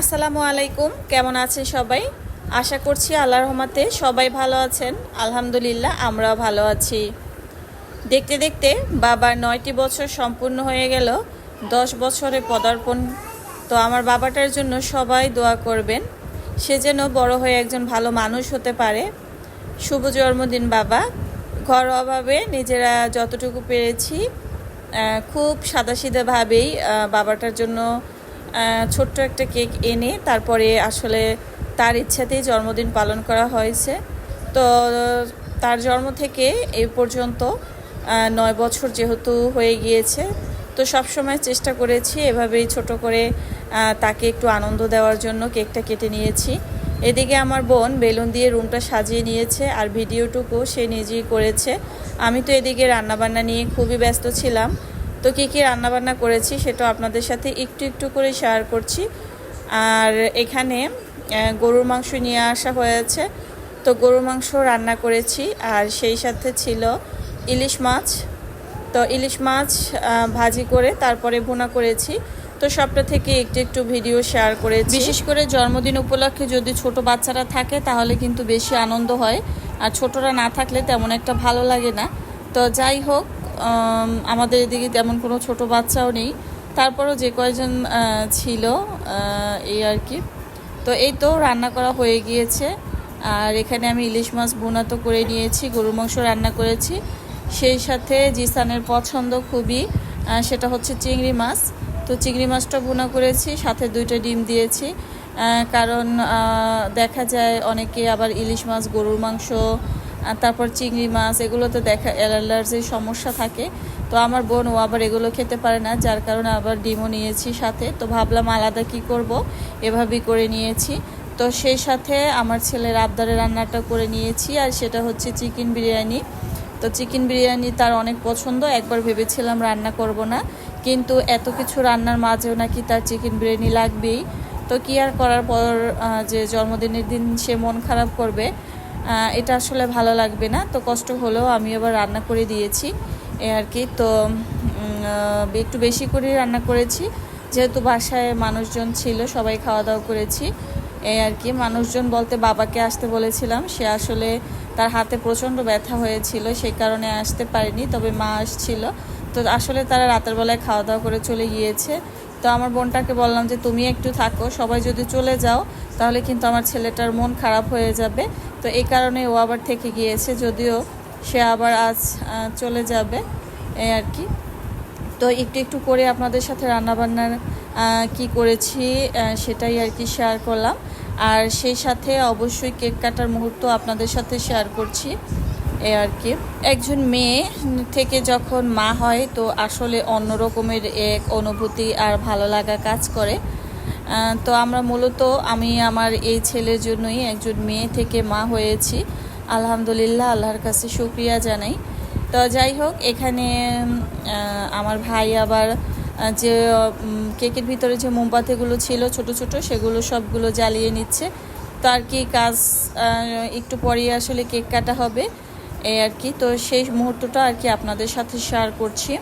আসসালামু আলাইকুম, কেমন আছেন সবাই? আশা করছি আল্লাহ রহমাতে সবাই ভালো আছেন। আলহামদুলিল্লাহ, আমরাও ভালো আছি। দেখতে দেখতে বাবার নয়টি বছর সম্পূর্ণ হয়ে গেল। দশ বছরে পদার্পণ। তো আমার বাবাটার জন্য সবাই দোয়া করবেন। সে যেন বড় হয়ে একজন ভালো মানুষ হতে পারে। শুভ জন্মদিন, বাবা। ঘরোয়াভাবে নিজেরা যতটুকু পেরেছি খুব সাদাসিধাভাবেই বাবাটার জন্য ছোট্ট একটা কেক এনে তারপরে আসলে তার ইচ্ছাতেই জন্মদিন পালন করা হয়েছে। তো তার জন্ম থেকে এই পর্যন্ত নয় বছর যেহেতু হয়ে গিয়েছে, তো সবসময় চেষ্টা করেছি এভাবেই ছোট করে তাকে একটু আনন্দ দেওয়ার জন্য কেকটা কেটে নিয়েছি। এদিকে আমার বোন বেলুন দিয়ে রুমটা সাজিয়ে নিয়েছে আর ভিডিওটুকু সে নিজেই করেছে। আমি তো এদিকে রান্নাবান্না নিয়ে খুবই ব্যস্ত ছিলাম। তো কী কী রান্নাবান্না করেছি সেটা আপনাদের সাথে একটু একটু করে শেয়ার করছি। আর এখানে গরুর মাংস নিয়ে আসা হয়েছে। তো গরুর মাংস রান্না করেছি, আর সেই সাথে ছিল ইলিশ মাছ। তো ইলিশ মাছ ভাজি করে তারপরে ভুনা করেছি। তো সবটা থেকে একটু একটু ভিডিও শেয়ার করেছি। বিশেষ করে জন্মদিন উপলক্ষে যদি ছোট বাচ্চারা থাকে, তাহলে কিন্তু বেশি আনন্দ হয়। আর ছোটরা না থাকলে তেমন একটা ভালো লাগে না। তো যাই হোক আমাদের এদিকে তেমন কোনো ছোট বাচ্চাও নেই। তারপরও যে কয়জন ছিল এই আর কি। তো এই তো রান্না করা হয়ে গিয়েছে। আর এখানে আমি ইলিশ মাছ বোনা তো করে নিয়েছি, গরুর মাংস রান্না করেছি। সেই সাথে জিসানের পছন্দ খুবই সেটা হচ্ছে চিংড়ি মাছ। তো চিংড়ি মাছটা বোনা করেছি, সাথে দুইটা ডিম দিয়েছি। কারণ দেখা যায় অনেকে আবার ইলিশ মাছ, গরুর মাংস আর তারপর চিংড়ি মাছ, এগুলোতে দেখা, অ্যালার্জির সমস্যা থাকে, তো আমার বোন, ও আবার এগুলো খেতে পারে না, যার কারণে আবার ডিমও নিয়েছি সাথে। তো ভাবলাম আলাদা কি করব? এভাবেই করে নিয়েছি। তো সেই সাথে আমার ছেলের আবদারে রান্নাটা করে নিয়েছি, আর সেটা হচ্ছে চিকেন বিরিয়ানি। তো চিকেন বিরিয়ানি তার অনেক পছন্দ, একবার ভেবেছিলাম রান্না করব না, কিন্তু এত কিছু রান্নার মাঝেও নাকি তার চিকেন বিরিয়ানি লাগবেই। তো কি আর করার পর যে জন্মদিনের দিন সে মন খারাপ করবে এটা আসলে ভালো লাগবে না। তো কষ্ট হলেও আমি আবার রান্না করে দিয়েছি এ আর কি। তো একটু বেশি করে রান্না করেছি। যেহেতু বাসায় মানুষজন ছিল, সবাই খাওয়া দাওয়া করেছি। এই আর কি, মানুষজন বলতে বাবাকে আসতে বলেছিলাম। সে আসলে তার হাতে প্রচণ্ড ব্যথা হয়েছিল সেই কারণে আসতে পারেনি, তবে মা আসছিল। তো আসলে তারা রাতের বেলায় খাওয়া দাওয়া করে চলে গিয়েছে। তো আমার বোনটাকে বললাম যে, তুমি একটু থাকো, সবাই যদি চলে যাও, তাহলে কিন্তু আমার ছেলেটার মন খারাপ হয়ে যাবে। তো এই কারণে ও আবার থেকে গিয়েছে, যদিও সে আবার আজ চলে যাবে আর কি। তো একটু একটু করে আপনাদের সাথে রান্নাবান্নার কি করেছি সেটাই আর কি শেয়ার করলাম। আর সেই সাথে অবশ্যই কেক কাটার মুহূর্ত আপনাদের সাথে শেয়ার করছি এ আর কি। একজন মেয়ে থেকে যখন মা হয়, তো আসলে অন্য রকমের এক অনুভূতি আর ভালো লাগা কাজ করে। তো আমরা মূলত আমি আমার এই ছেলের জন্যই একজন মেয়ে থেকে মা হয়েছি। আলহামদুলিল্লাহ, আল্লাহর কাছে শুক্রিয়া জানাই। তো যাই হোক, এখানে আমার ভাই আবার যে কেকের ভিতরে যে মোমবাতিগুলো ছিল ছোট ছোট, সেগুলো সবগুলো জ্বালিয়ে নিচ্ছে। তো আর কি কাজ একটু পরেই আসলে কেক কাটা হবে, এই আর কি। তো সেই মুহূর্তটা আর কি আপনাদের সাথে শেয়ার করছি।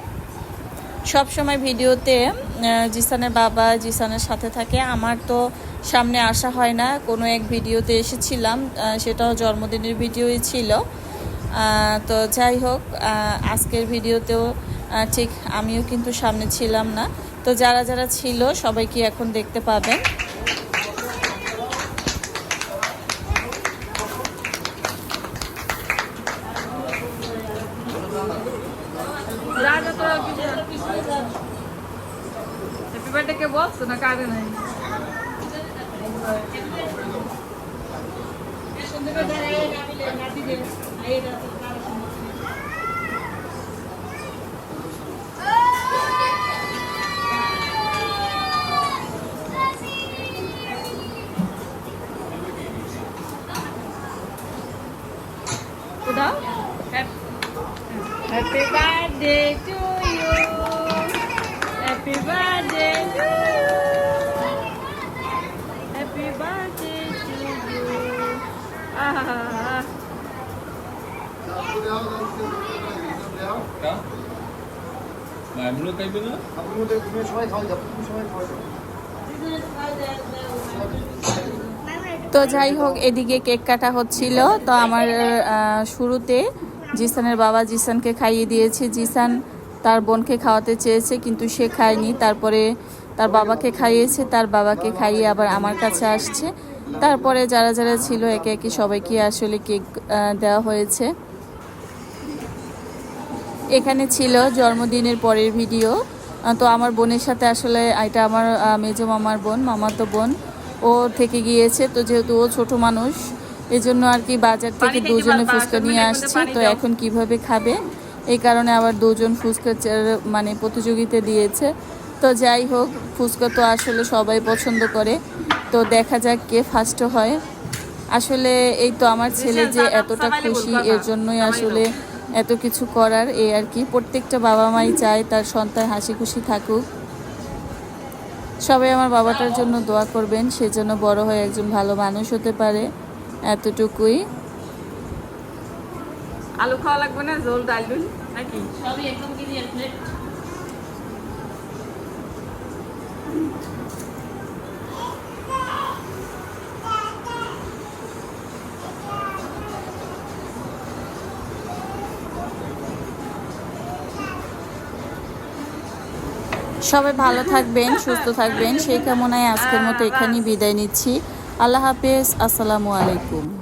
সব সময় ভিডিওতে জিসানের বাবা জিসানের সাথে থাকে। আমার তো সামনে আসা হয় না, কোনো এক ভিডিওতে এসেছিলাম সেটাও জন্মদিনের ভিডিওই ছিল। তো যাই হোক আজকের ভিডিওতেও ঠিক আমিও কিন্তু সামনে ছিলাম না। তো যারা যারা ছিল, সবাইকে এখন দেখতে পাবেন। হ্যাপি বার্থডে কে বলছো না কারে নাই দাও happy birthday to you happy birthday to you happy birthday to you আহা এমনও খাইবে না আপনি মধ্যে তুমি সবাই খাওয়া যাব তুমি সবাই খাওয়া যাব This is how the তো যাই হোক এদিকে কেক কাটা হচ্ছিল। তো আমার শুরুতে জিসানের বাবা জিসানকে খাইয়ে দিয়েছে। জিসান তার বোনকে খাওয়াতে চেয়েছে, কিন্তু সে খায়নি। তারপরে তার বাবাকে খাইয়েছে, তার বাবাকে খাইয়ে আবার আমার কাছে আসছে। তারপরে যারা যারা ছিল, একে একে সবাইকে আসলে কেক দেওয়া হয়েছে। এখানে ছিল জন্মদিনের পরের ভিডিও। তো আমার বোনের সাথে আসলে এটা আমার মেজো মামার বোন, মামাতো বোন। ও থেকে গিয়েছে। তো যেহেতু ও ছোট মানুষ এজন্য আর কি বাজার থেকে দুজনে ফুচকা নিয়ে আসছে তো এখন কীভাবে খাবে? এই কারণে আবার দুজন ফুচকা মানে প্রতিযোগিতা দিয়েছে। তো যাই হোক ফুচকা তো আসলে সবাই পছন্দ করে। তো দেখা যাক কে ফার্স্ট হয়। আসলে এই তো আমার ছেলে যে এতটা খুশি এর জন্যই আসলে এত কিছু করার এই আর কি। প্রত্যেকটা বাবা মাই চায় তার সন্তান হাসি খুশি থাকুক। সবাই আমার বাবাটার জন্য দোয়া করবেন সে যেন বড় হয়ে একজন ভালো মানুষ হতে পারে। এতটুকুই। আলু খাওয়া লাগবে না? জোল ডাল ডুল নাকি? সবই একদম ক্লিয়ার প্লেট সবাই ভালো থাকবেন সুস্থ থাকবেন। সেই কামনায় আজকের মতো এখানেই বিদায় নিচ্ছি। আল্লাহ হাফেজ আসসালামু আলাইকুম